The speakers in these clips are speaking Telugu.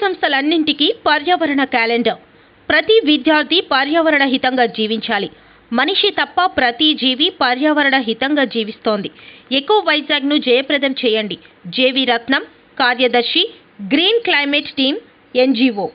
సంస్థలన్నింటికీ పర్యావరణ క్యాలెండర్. ప్రతి విద్యార్థి పర్యావరణ హితంగా జీవించాలి. మనిషి తప్ప ప్రతి జీవి పర్యావరణ హితంగా జీవిస్తోంది. ఎకో వైజాగ్ను జయప్రదం చేయండి. జేవి రత్నం కార్యదర్శి గ్రీన్ క్లైమేట్ టీమ్ ఎన్జిఓ.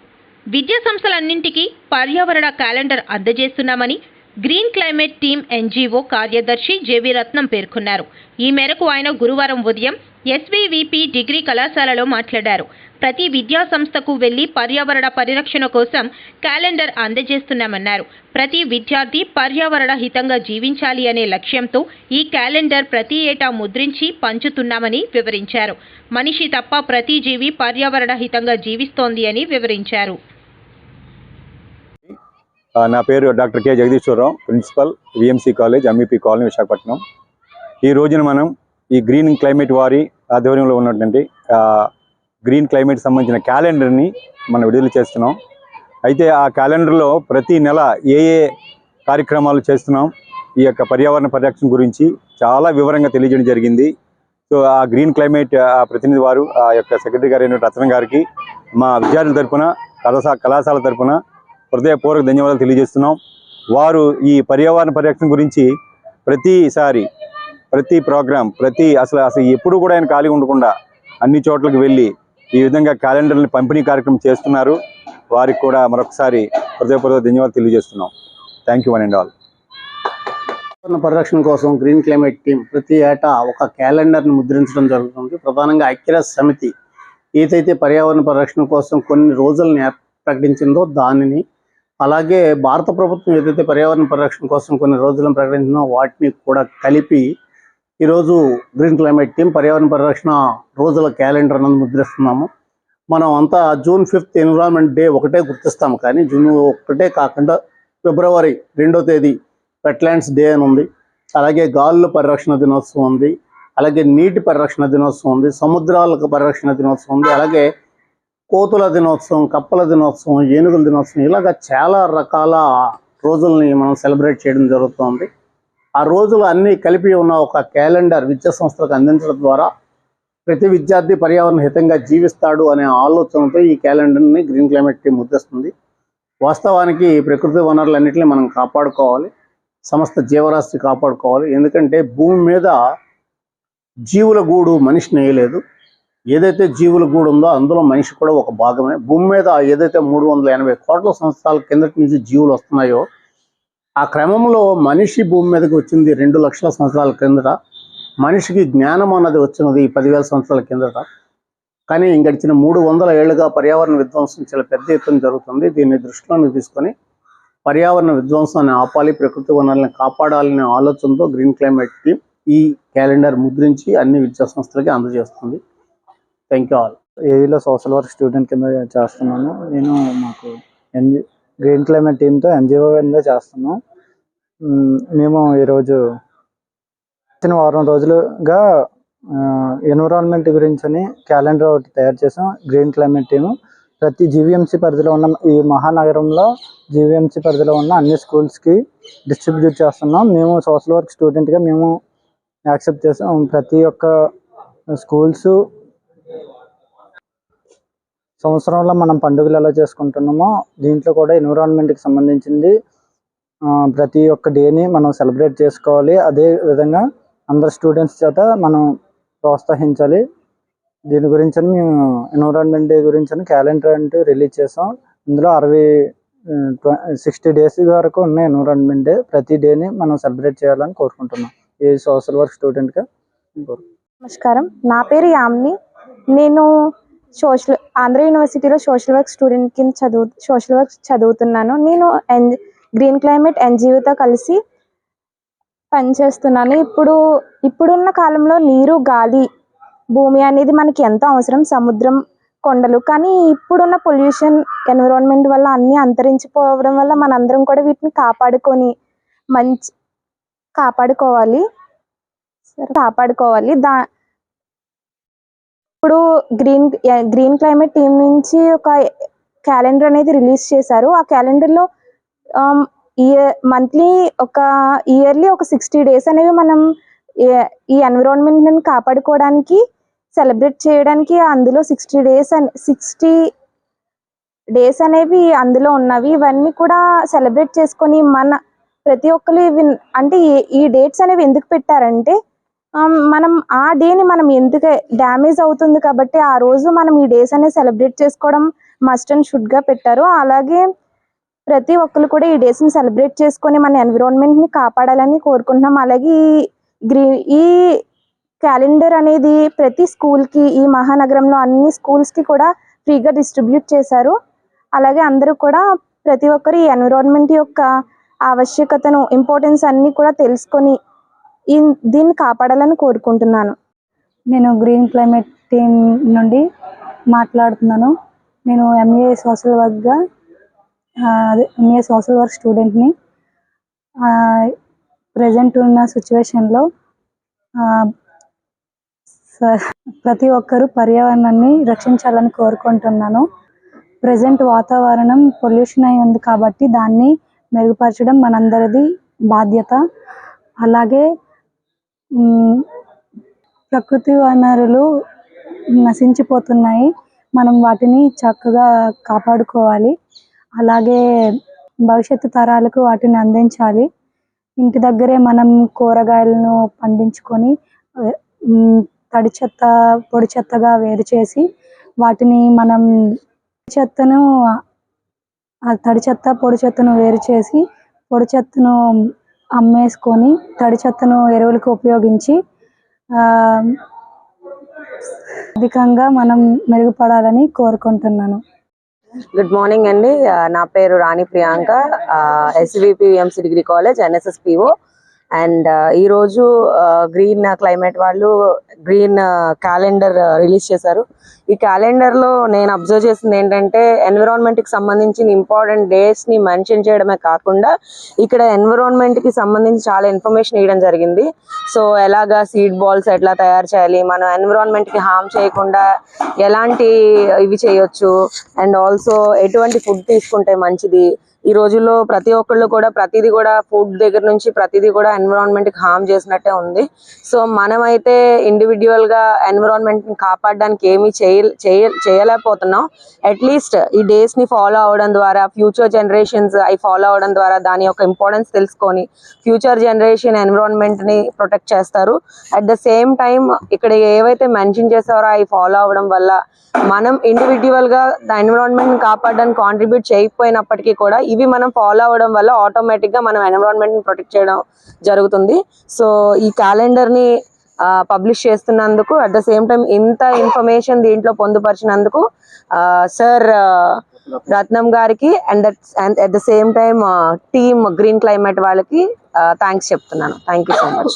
విద్యా సంస్థలన్నింటికీ పర్యావరణ క్యాలెండర్ అందజేస్తున్నామని గ్రీన్ క్లైమేట్ టీమ్ ఎన్జీఓ కార్యదర్శి జేవి రత్నం పేర్కొన్నారు. ఈ మేరకు ఆయన గురువారం ఉదయం ఎస్వీవీపీ డిగ్రీ కళాశాలలో మాట్లాడారు. ప్రతి విద్యా సంస్థకు వెళ్ళి పర్యావరణ పరిరక్షణ కోసం క్యాలెండర్ అందజేస్తున్నామన్నారు. ప్రతి విద్యార్థి పర్యావరణ హితంగా జీవించాలి అనే లక్ష్యంతో ఈ క్యాలెండర్ ప్రతి ఏటా ముద్రించి పంచుతున్నామని వివరించారు. మనిషి తప్ప ప్రతి జీవి పర్యావరణ హితంగా జీవిస్తోంది అని వివరించారు. నా పేరు doctor K. Jagadeeswararao principal VMC college MEP colony Visakhapatnam. ఈ రోజున మనం ఈ గ్రీన్ క్లైమేట్ వారి ఆధ్వర్యంలో ఉన్నటువంటి గ్రీన్ క్లైమేట్ సంబంధించిన క్యాలెండర్ని మనం విడుదల చేస్తున్నాం. అయితే ఆ క్యాలెండర్లో ప్రతి నెల ఏ ఏ కార్యక్రమాలు చేస్తున్నాం ఈ యొక్క పర్యావరణ పరిరక్షణ గురించి చాలా వివరంగా తెలియజేయడం జరిగింది. సో ఆ గ్రీన్ క్లైమేట్ ఆ ప్రతినిధి వారు ఆ యొక్క సెక్రటరీ గారు అయిన గారికి మా విద్యార్థుల తరపున కళాశా కళాశాల తరపున హృదయపూర్వక ధన్యవాదాలు తెలియజేస్తున్నాం. వారు ఈ పర్యావరణ పరిరక్షణ గురించి ప్రతిసారి ప్రతి ప్రోగ్రాం ప్రతి అసలు అసలు ఎప్పుడు కూడా ఆయన ఖాళీ ఉండకుండా అన్ని చోట్లకు వెళ్ళి ఈ విధంగా క్యాలెండర్ని పంపిణీ కార్యక్రమం చేస్తున్నారు. వారికి కూడా మరొకసారి హృదయపూర్వక ధన్యవాదాలు తెలియజేస్తున్నాం. Thank you one and all పర్యావరణ పరిరక్షణ కోసం గ్రీన్ క్లైమేట్ టీం ప్రతి ఏటా ఒక క్యాలెండర్ని ముద్రించడం జరుగుతుంది. ప్రధానంగా ఐక్యరాజ్య సమితి ఏదైతే పర్యావరణ పరిరక్షణ కోసం కొన్ని రోజులను ప్రకటించిందో దానిని అలాగే భారత ప్రభుత్వం ఏదైతే పర్యావరణ పరిరక్షణ కోసం కొన్ని రోజులను ప్రకటించిందో వాటిని కూడా కలిపి ఈరోజు గ్రీన్ క్లైమేట్ టీం పర్యావరణ పరిరక్షణ రోజుల క్యాలెండర్ అన్నది ముద్రిస్తున్నాము. మనం అంతా జూన్ ఫిఫ్త్ ఎన్విరాన్మెంట్ డే ఒకటే గుర్తిస్తాము కానీ జూన్ ఒకటే కాకుండా ఫిబ్రవరి రెండో తేదీ వెట్లాండ్స్ డే అని ఉంది. అలాగే గాలుల పరిరక్షణ దినోత్సవం ఉంది. అలాగే నీటి పరిరక్షణ దినోత్సవం ఉంది. సముద్రాలకు పరిరక్షణ దినోత్సవం ఉంది. అలాగే కోతుల దినోత్సవం కప్పల దినోత్సవం ఏనుగుల దినోత్సవం ఇలాగ చాలా రకాల రోజుల్ని మనం సెలబ్రేట్ చేయడం జరుగుతుంది. ఆ రోజులు అన్నీ కలిపి ఉన్న ఒక క్యాలెండర్ విద్యా సంస్థలకు అందించడం ద్వారా ప్రతి విద్యార్థి పర్యావరణ హితంగా జీవిస్తాడు అనే ఆలోచనతో ఈ క్యాలెండర్ని గ్రీన్ క్లైమేట్ టీం ముద్దేస్తుంది వాస్తవానికి ప్రకృతి వనరులన్నింటినీ మనం కాపాడుకోవాలి. సమస్త జీవరాశి కాపాడుకోవాలి. ఎందుకంటే భూమి మీద జీవుల గూడు మనిషి నేయలేదు ఏదైతే జీవుల గూడు ఉందో అందులో మనిషి కూడా ఒక భాగమే. భూమి మీద ఏదైతే మూడు వందల ఎనభై కోట్ల సంవత్సరాల కిందటి నుంచి జీవులు వస్తున్నాయో ఆ క్రమంలో మనిషి భూమి మీదకి వచ్చింది రెండు లక్షల సంవత్సరాల కిందట. మనిషికి జ్ఞానం అన్నది వచ్చినది పదివేల సంవత్సరాల కిందట. కానీ గడిచిన మూడు వందల ఏళ్ళుగా పర్యావరణ విధ్వంసం చాలా పెద్ద ఎత్తున జరుగుతుంది. దీన్ని దృష్టిలోకి తీసుకొని పర్యావరణ విధ్వంసాన్ని ఆపాలి ప్రకృతి వనరులను కాపాడాలనే ఆలోచనతో గ్రీన్ క్లైమేట్ టీం ఈ క్యాలెండర్ ముద్రించి అన్ని విద్యా సంస్థలకి అందజేస్తుంది. Thank you all. ఏఈలో social work student కింద చేస్తున్నాను. నేను మాకు ఎన్జి గ్రీన్ క్లైమేట్ టీంతో ఎన్జిఓ కింద చేస్తున్నాం. మేము ఈరోజు వచ్చిన వారం రోజులుగా ఎన్విరాన్మెంట్ గురించి అని క్యాలెండర్ ఒకటి తయారు చేసాం. గ్రీన్ క్లైమేట్ టీము ప్రతి జీవీఎంసీ పరిధిలో ఉన్న ఈ మహానగరంలో జీవీఎంసీ పరిధిలో ఉన్న అన్ని స్కూల్స్కి డిస్ట్రిబ్యూట్ చేస్తున్నాం. మేము సోషల్ వర్క్ స్టూడెంట్గా మేము యాక్సెప్ట్ చేసాం. ప్రతి ఒక్క స్కూల్స్ సంవత్సరంలో మనం పండుగలు ఎలా చేసుకుంటున్నామో దీంట్లో కూడా ఎన్విరాన్మెంట్కి సంబంధించింది ప్రతి ఒక్క డేని మనం సెలబ్రేట్ చేసుకోవాలి. అదే విధంగా అందరు స్టూడెంట్స్ చేత మనం ప్రోత్సహించాలి. దీని గురించి మేము ఎన్విరాన్మెంట్ డే గురించి క్యాలెండర్ అంటూ రిలీజ్ చేసాం. ఇందులో అరవై సిక్స్టీ డేస్ వరకు ఉన్న ఎన్విరాన్మెంట్ డే ప్రతి డేని మనం సెలబ్రేట్ చేయాలని కోరుకుంటున్నాం. ఈ సోషల్ వర్క్ స్టూడెంట్గా నమస్కారం. నా పేరు యామిని. నేను సోషల్ ఆంధ్ర యూనివర్సిటీలో సోషల్ వర్క్ స్టూడెంట్ కింద చదువు సోషల్ వర్క్ చదువుతున్నాను. నేను ఎన్ గ్రీన్ క్లైమేట్ ఎన్జిఓతో కలిసి పనిచేస్తున్నాను. ఇప్పుడు ఇప్పుడున్న కాలంలో నీరు గాలి భూమి అనేది మనకి ఎంతో అవసరం. సముద్రం కొండలు. కానీ ఇప్పుడున్న పొల్యూషన్ ఎన్విరాన్మెంట్ వల్ల అన్నీ అంతరించిపోవడం వల్ల మనందరం కూడా వీటిని కాపాడుకొని మంచి కాపాడుకోవాలి. కాపాడుకోవాలి. దా ఇప్పుడు గ్రీన్ గ్రీన్ క్లైమేట్ టీం నుంచి ఒక క్యాలెండర్ అనేది రిలీజ్ చేశారు. ఆ క్యాలెండర్లో ఇయర్ మంత్లీ ఒక ఇయర్లీ ఒక సిక్స్టీ డేస్ అనేవి మనం ఈ ఎన్విరాన్మెంట్ని కాపాడుకోవడానికి సెలబ్రేట్ చేయడానికి అందులో సిక్స్టీ డేస్ అని సిక్స్టీ డేస్ అనేవి అందులో ఉన్నవి. ఇవన్నీ కూడా సెలబ్రేట్ చేసుకొని మన ప్రతి ఒక్కరు ఇవి అంటే ఈ- ఈ డేట్స్ అనేవి ఎందుకు పెట్టారంటే మనం ఆ డేని మనం ఎందుకు డ్యామేజ్ అవుతుంది కాబట్టి ఆ రోజు మనం ఈ డేస్ అనేది సెలబ్రేట్ చేసుకోవడం మస్ట్ అండ్ షుడ్గా పెట్టారు. అలాగే ప్రతి ఒక్కరు కూడా ఈ డేస్ని సెలబ్రేట్ చేసుకొని మన ఎన్విరాన్మెంట్ని కాపాడాలని కోరుకుంటున్నాం. అలాగే ఈ గ్రీ ఈ క్యాలెండర్ అనేది ప్రతి స్కూల్కి ఈ మహానగరంలో అన్ని స్కూల్స్కి కూడా ఫ్రీగా డిస్ట్రిబ్యూట్ చేశారు. అలాగే అందరూ కూడా ప్రతి ఒక్కరు ఈ ఎన్విరాన్మెంట్ యొక్క ఆవశ్యకతను ఇంపార్టెన్స్ అన్నీ కూడా తెలుసుకొని ఈ దీన్ని కాపాడాలని కోరుకుంటున్నాను. నేను గ్రీన్ క్లైమేట్ టీమ్ నుండి మాట్లాడుతున్నాను. నేను ఎంఏ సోషల్ వర్క్గా అదే ఎంఏ సోషల్ వర్క్ స్టూడెంట్ని ప్రజెంట్ ఉన్న సిచ్యువేషన్లో ప్రతి ఒక్కరూ పర్యావరణాన్ని రక్షించాలని కోరుకుంటున్నాను. ప్రజెంట్ వాతావరణం పొల్యూషన్ అయి ఉంది కాబట్టి దాన్ని మెరుగుపరచడం మనందరిది బాధ్యత. అలాగే ప్రకృతి వనరులు నశించిపోతున్నాయి. మనం వాటిని చక్కగా కాపాడుకోవాలి. అలాగే భవిష్యత్తు తరాలకు వాటిని అందించాలి. ఇంటి దగ్గరే మనం కూరగాయలను పండించుకొని తడి చెత్త పొడి చెత్తగా వేరు చేసి వాటిని మనం చెత్తను ఆ తడి చెత్త పొడి చెత్తను వేరు చేసి పొడి చెత్తను అమ్మేసుకొని తడి చెత్తను ఎరువులకు ఉపయోగించి అధికంగా మనం మెరుగుపడాలని కోరుకుంటున్నాను. గుడ్ మార్నింగ్ అండి. నా పేరు Rani Priyanka. SVPMC degree college NSSPO and ఈరోజు గ్రీన్ క్లైమేట్ వాళ్ళు గ్రీన్ క్యాలెండర్ రిలీజ్ చేశారు. ఈ క్యాలెండర్లో నేను అబ్జర్వ్ చేసింది ఏంటంటే ఎన్విరాన్మెంట్కి సంబంధించిన ఇంపార్టెంట్ డేస్ని మెన్షన్ చేయడమే కాకుండా ఇక్కడ ఎన్విరాన్మెంట్కి సంబంధించి చాలా ఇన్ఫర్మేషన్ ఇవ్వడం జరిగింది. సో ఎలాగా సీడ్ బాల్స్ ఎట్లా తయారు చేయాలి మనం ఎన్విరాన్మెంట్కి హామ్ చేయకుండా ఎలాంటి ఇవి చేయొచ్చు అండ్ ఆల్సో ఎటువంటి ఫుడ్ తీసుకుంటే మంచిది ఈ రోజుల్లో ప్రతి ఒక్కళ్ళు కూడా ప్రతిదీ కూడా ఫుడ్ దగ్గర నుంచి ప్రతిదీ కూడా ఎన్విరాన్మెంట్కి హామ్ చేసినట్టే ఉంది. సో మనమైతే ఇండివిజువల్గా ఎన్విరాన్మెంట్ని కాపాడడానికి ఏమీ చేయ చేయ- చేయలేకపోతున్నాం. అట్లీస్ట్ ఈ డేస్ని ఫాలో అవడం ద్వారా ఫ్యూచర్ జనరేషన్స్ అవి ఫాలో అవడం ద్వారా దాని యొక్క ఇంపార్టెన్స్ తెలుసుకొని ఫ్యూచర్ జనరేషన్ ఎన్విరాన్మెంట్ని ప్రొటెక్ట్ చేస్తారు. అట్ ద సేమ్ టైం ఇక్కడ ఏవైతే మెన్షన్ చేస్తారో అవి ఫాలో అవడం వల్ల మనం ఇండివిజువల్గా ఎన్విరాన్మెంట్ని కాపాడడానికి కాంట్రిబ్యూట్ చేయకపోయినప్పటికీ కూడా ఇవి మనం ఫాలో అవడం వల్ల ఆటోమేటిక్గా మనం ఎన్విరాన్మెంట్ని ప్రొటెక్ట్ చేయడం జరుగుతుంది. సో ఈ క్యాలెండర్ని పబ్లిష్ చేస్తున్నందుకు అట్ ద సేమ్ టైం ఇంత ఇన్ఫర్మేషన్ దీంట్లో పొందుపరిచినందుకు సార్ రత్నం గారికి and that and at the same time team green climate వాళ్ళకి థ్యాంక్స్ చెప్తున్నాను. Thank you so much